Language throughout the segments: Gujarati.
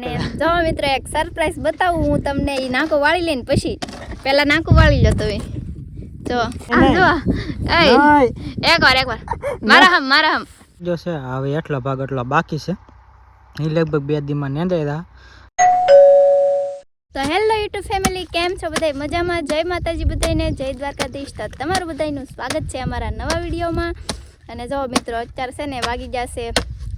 અને જો મિત્રો એક સરપ્રાઈઝ બતાવું હું તમને એ નાકો વાળી લઈને પછી. પેલા નાકો વાળી લો તમે. જો આ જો. એય. એકવાર એકવાર. મારા હમ મારા હમ. જો છે હવે એટલો ભાગ એટલો બાકી છે. એ લગભગ બે દીમાં રહ્યા. તો હેલો યુટ્યુબ ફેમિલી કેમ છો બધાય? મજામાં? જય માતાજી બધાને જય દ્વારકાધીશ. તો તમારું બધાનું સ્વાગત છે અમારા નવા વિડીયોમાં. અને જો મિત્રો અત્યારે છે ને વાગી ગયા છે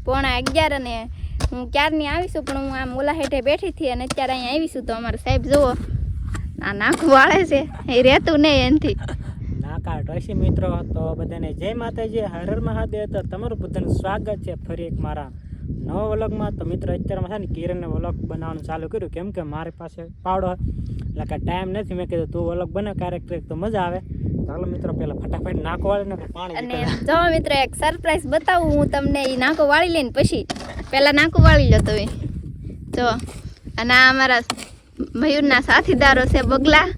પોણા અગિયાર અને હું ક્યારની આવીશું, પણ હું આમ ઓલા હેઠે બેઠી હતી અને અત્યારે અહીંયા આવીશું તો અમારા સાહેબ જુઓ આ નાખું વાળે છે, એ રહેતું નહીં એનથી. નાકા ટોશી મિત્રો, તો બધાને જય માતાજી, હર મહાદેવ, તો તમારું બધાનું સ્વાગત છે ફરી એક મારા નવા વ્લોગમાં. તો મિત્રો, અત્યારમાં છે ને કિરણને વ્લોગ બનાવવાનું ચાલુ કર્યું, કેમ કે મારી પાસે પાવડો એટલે કે ટાઈમ નથી. મેં કીધું તું વ્લોગ બને ક્યારેક ક્યારેક તો મજા આવે. ચાલો મિત્રો પહેલા ફટાફટ નાકો વાળે ને પાણી અને જો મિત્રો એક સરપ્રાઈઝ બતાવું હું તમને એ નાકો વાળી લઈને પછી. પહેલા નાકો વાળી લો તમે. જો અને આ અમારા મયુરના સાથીદારો છે બગલા.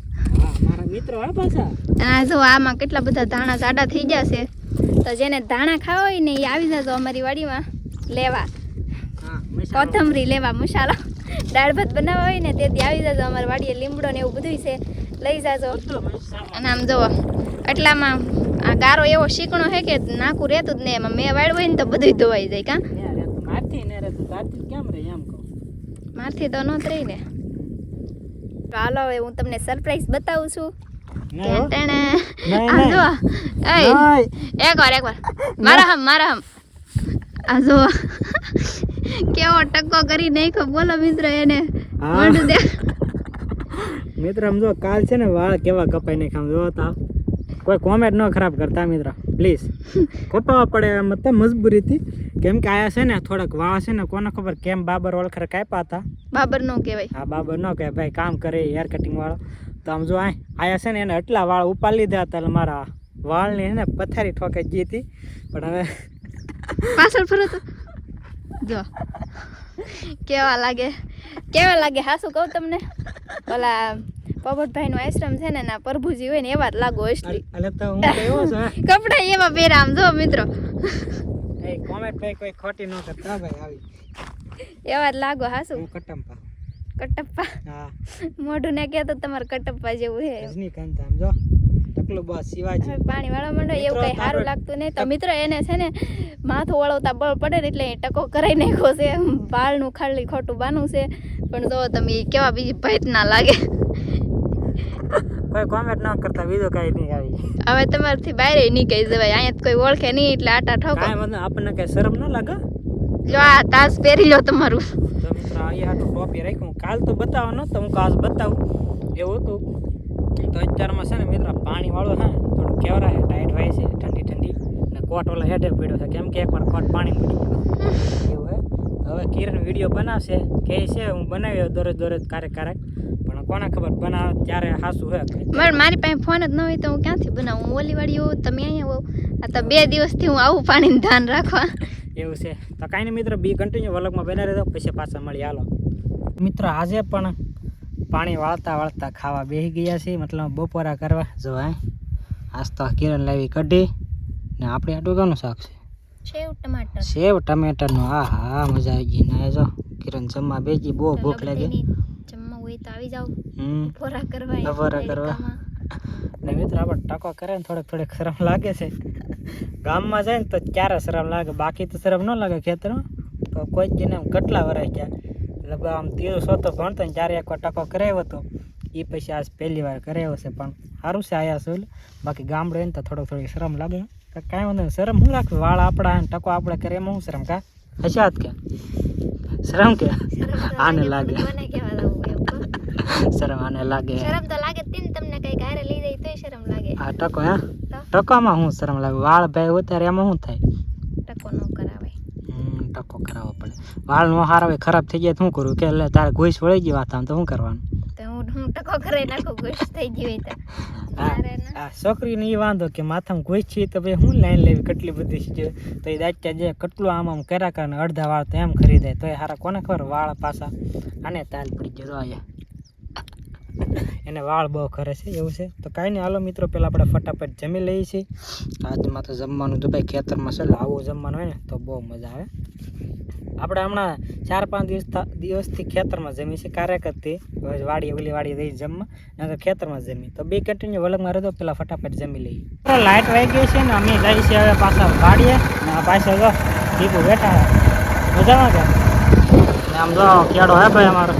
મિત્રો હા પાછા. અને આ જો આમાં કેટલા બધા ધાણા જાડા થઈ જશે તો જેને ધાણા ખાવા હોય ને એ આવી જજો અમારી વાડીમાં લેવા. કોથમરી લેવા મસાલો. દાળ ભાત બનાવવા હોય ને તેથી આવી જજો અમારી વાડીએ લીમડો ને એવું બધું છે. લઈ જાજો. અને આમ જુઓ એટલામાં આ ગારો એવો શીકણો છે કે નાખું રહેતું જ નહીં. એમાં મેં વાળવું હોય ને તો બધું ધોવાઈ જાય કાં? મારથી તું તારથી કેમ રે એમ કહું. મારથી તો ન રહી ને. હાલો હવે હું તમને સરપ્રાઈઝ બતાવું છું. ટેણે નહીં, એક વાર. એકવાર એકવાર. મારા હમ મારા હમ. આ જો કેવો ટક્કો કરી નાખ્યો. બોલો મિત્ર એને. મોઢું દે. મિત્ર સમજો જો કાલ છે ને વાળ કેવા કપાઈ નાખ્યા આમ જો તા કોઈ કોમેન્ટ ન ખરાબ કરતા મિત્ર પ્લીઝ કપાવા પડે મતલબ મજબૂરીથી કેમ કે આયા છે ને થોડાક વાળ છે ને કોને ખબર કેમ બાબર ઓળખર કાપ્યા હતા? બાબર નો કહેવાય. હા બાબર ન કહેવાય ભાઈ કામ કરે હેર કટિંગ વાળો. તો આમ જો આયા છે ને એને એટલા વાળ ઉપાડી લીધા હતા મારા વાળની ને પથારી ઠોકાઈ ગઈ હતી. પણ હવે પાછળ ફરો તો. જો. કેવા લાગે? કેવા લાગે? હાસું કહું તમને? ઓલા પોપટભાઈ નું આશ્રમ છે ને ના પ્રભુજી હોય ને એવા જ લાગો અસલી એટલે તો હું તો છું કપડા એવા પહેરા આમ જો મિત્રો. એ કોમેન્ટ ભાઈ કોઈ ખોટી ન કરતા ભાઈ આવી. એવા જ લાગો હાસુ હું કટમ્પા કટપ્પા? હા. મોઢું ને કે તો તમારે કટપ્પા જેવું છે. રજનીકાંત આમ જો ટકલો બસ શિવાજી. પાણી વાળો મંડો એવું કઈ સારું લાગતું નહીં. તો મિત્રો એને છે ને માથું વળવતા બળ પડે ને એટલે ટકો કરાઈ નાખ્યો છે. વાળનું ખાલી ખોટું બાનું છે. પણ જો તમે કેવા બીજી ભાઈટ ના લાગે. કોઈ કોમેન્ટ ન કરતા બીજો કઈ નહીં આવી. હવે તમારથી બહાર નીકળી જવાય અહીંયા કોઈ ઓળખે નહીં એટલે આટા ઠોકો. કાંઈ મતલબ આપણને કઈ શરમ ન લાગે? જો આ તાસ પહેરી લો તમારું. તો મિત્રો અહીંયા તો ટોપી રાખ્યું. કાલ તો બતાવવાનો તો હું આજ બતાવું. એવું હતું. તો અત્યારમાં છે ને મિત્રો પાણી વાળો છે થોડું કેવરા છે ટાઈટ હોય છે ઠંડી ઠંડી. ને કોટ ઓલા હેઠે પીડ્યો છે. કેમ કે એકવાર કોટ પાણી પડી ગયો. હવે કિરણ વીડિયો બનાવશે. કે છે હું બનાવ્યો દરરોજ દરરોજ ક્યારેક ક્યારેક. પણ કોને ખબર બનાવે ત્યારે હાસું હોય મારે મારી પાસે ફોન જ ન હોય તો હું ક્યાંથી બનાવું? હું ઓલી વાળી હોઉં તમે અહીંયા હોવ. આ તો બે દિવસથી હું આવું પાણીનું ધ્યાન રાખવા. એવું છે. તો કાંઈ નહીં મિત્રો બી કન્ટિન્યુ વલગમાં બનાવી રહેતો પછી પાછા મળી હાલો. મિત્રો આજે પણ પાણી વાળતા વાળતા ખાવા બેસી ગયા છે મતલબ બપોરા કરવા. જો હે. આજ તો કિરણ લાવી કઢી ને આપણે આટલું ઘણું શાક છે. સેવ ટમાટર. સેવ ટમેટાનું હા હા મજા આવી ગઈ. ના જો કિરણ જમવા બેજી બહુ ભૂખ લાગી. જમવા હોય તો આવી જાવ હમ. ફોરા કરવા ફોરા કરવા. ને મિત્રો આપણે ટકો કરે ને થોડેક થોડેક શરમ લાગે છે. ગામમાં જાય ને તો ક્યારે શરમ લાગે? બાકી તો શરમ ન લાગે ખેતરમાં. તો કોઈ જ ને કેટલા વરાય ગયા. લગભગ આમ તીરો સોતો ભણતો ને ત્યારે એકવાર ટકો કરાવ્યો હતો. એ પછી આજ પહેલી વાર કરાવ્યો છે પણ સારું છે આયા સુલ. બાકી ગામડે ને તો થોડોક થોડી શરમ લાગે. કાંઈ વાંધો શરમ શું રાખવી? વાળ આપણા ને ટકો આપણે કરે એમાં શું શરમ કા? હશાત કે? શરમ કે? આને લાગે. શરમ આને લાગે. શરમ તો લાગે તીન તમને કઈ ઘરે લઈ જાય તોય શરમ લાગે. આ ટકો હે? ટકોમાં શું શરમ લાગે? વાળ ભાઈ ઉતારે એમાં શું થાય? ટકો ન કરાવાય હમ, ટકો કરાવવો પડે. વાળ નો હાર હવે ખરાબ થઈ જાય તો શું કરું? કે એટલે તારે ઘોઈસ વળી ગઈ વાત આમ તો શું કરવાનું? તો હું હું ટકો કરાઈ નાખું ઘોઈસ થઈ ગઈ હોય તો. આ છોકરીને એ વાંધો કે માથામાં ગોઈસ છે તો ભાઈ હું લાઈન લેવી કેટલી બધી છે તો એ દાચ્યા જે કેટલું આમ આમ કર્યા કરે ને અડધા વાળ તો એમ ખરીદે. તો એ હારા કોને ખબર? વાળ પાછા અને તાલ પડી ગયો. એને વાળ બહુ ખરે છે, એવું છે. તો કાંઈ નહીં. હાલો મિત્રો પહેલાં આપણે ફટાફટ જમી લઈએ છીએ. આજમાં તો જમવાનું તો ભાઈ ખેતરમાં છે, એટલે આવું જમવાનું હોય ને તો બહુ મજા આવે. આપણે હમણાં ચાર પાંચ દિવસ દિવસથી ખેતરમાં જમી છે ક્યારેક હતી વાડી, ઓલી વાડી રહી જમવા, નકર ખેતરમાં જમી તો બે કન્ટિન્યુ વલગમાં રહેતો પેલા ફટાફટ જમી લઈએ. લાઇટ વાઈ ગઈ છે ને અમે જઈએ છીએ હવે પાછા વાડીએ ને આ પાછળ જો દીપુ બેઠા મજામાં કે? આમ જો કેડો હે ભાઈ અમારો.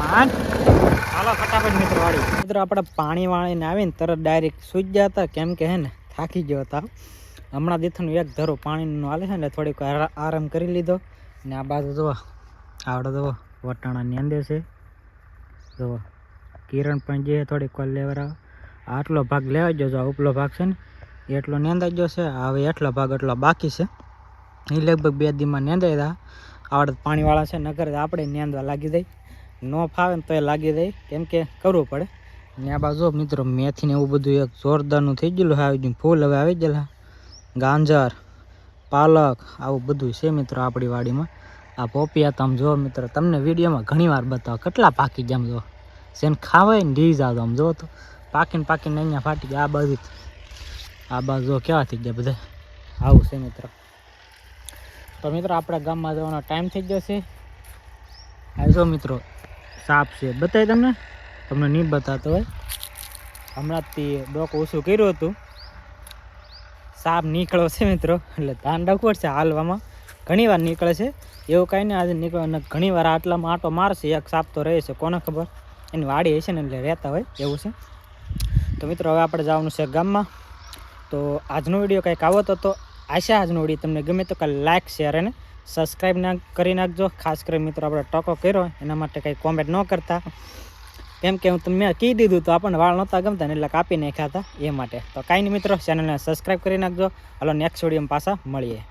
હા હાલો ફટાફટ મિત્રો વાળી મિત્રો આપણે પાણી વાળીને આવીને તરત ડાયરેક્ટ સૂઈ ગયા હતા. કેમ કે હે ને થાકી ગયો હતા. હમણાં દીથનું એક ધરો પાણીનું હાલે છે ને થોડીક આરામ કરી લીધો. ને આ બાજુ જુઓ, આવડે જુઓ વટાણાની અંદર છે. જુઓ, કિરણ પણ જે થોડીક વાર લેવરા આટલો ભાગ લેવા જજો આ ઉપલો ભાગ છે ને એટલો નેંદાઈ ગયો છે, હવે એટલો ભાગ એટલો બાકી છે. એ લગભગ બે દીમાં નેંદાઈ રહ્યા. આવડે પાણીવાળા છે નગર આપણે નેંદવા લાગી જાય. ન ફાવે ને તો એ લાગી જાય, કેમ કે કરવું પડે. ને આ બાજુ મિત્રો મેથી ને એવું બધું એક જોરદારનું થઈ ગયેલું આવી ગયું ફૂલ હવે આવી ગયેલા. ગાંજર. પાલક, આવું બધું છે મિત્રો આપણી વાડીમાં. આ પોપિયા તમે જો મિત્રો, તમને વિડીયોમાં ઘણી વાર બતાવો, કેટલા પાકી ગયા જો? જેને ખાવાય ને ઢી જાવ આમ જો તો. પાકીને પાકીને અહીંયા ફાટી ગયા. આ બાજુ આ બાજુ કેવા થઈ ગયા બધા. આવું છે મિત્રો. તો મિત્રો, આપણા ગામમાં જવાનો ટાઈમ થઈ ગયો આ જો મિત્રો, સાપ છે. બતાવી તમને? તમને નહીં બતાતો હોય. હમણાં તે ડોક ઓછું કર્યું હતું. સાપ નીકળ્યો છે મિત્રો. એટલે ધાન રાખવું પડશે હાલવામાં? ઘણી વાર નીકળે છે. એવું કાંઈ નહીં, આજે નીકળે અને ઘણી વાર આટલામાં આટો મારશે, એક સાપ તો રહે છે. કોને ખબર? એની વાડી હશે ને એટલે રહેતા હોય, એવું છે. તો મિત્રો, હવે આપણે જવાનું છે ગામમાં. તો આજનો વીડિયો કંઈક આવો તો આશા આજનો વીડિયો તમને ગમે તો કાંઈ લાઇક શેર અને સબસ્ક્રાઈબ ના કરી નાખજો. ખાસ કરી મિત્રો, આપણે ટકો કર્યો એના માટે કંઈ કોમેન્ટ ન કરતા. કેમ કે હું તમને કહી દીધું તો આપણને વાળ નહોતા ગમતા એટલે કાપી નાખ્યા હતા એ માટે. તો કાંઈ નહીં મિત્રો ચેનલને સબસ્ક્રાઈબ કરી નાખજો. હાલો નેક્સ્ટ વિડીયોમાં પાછા મળીએ.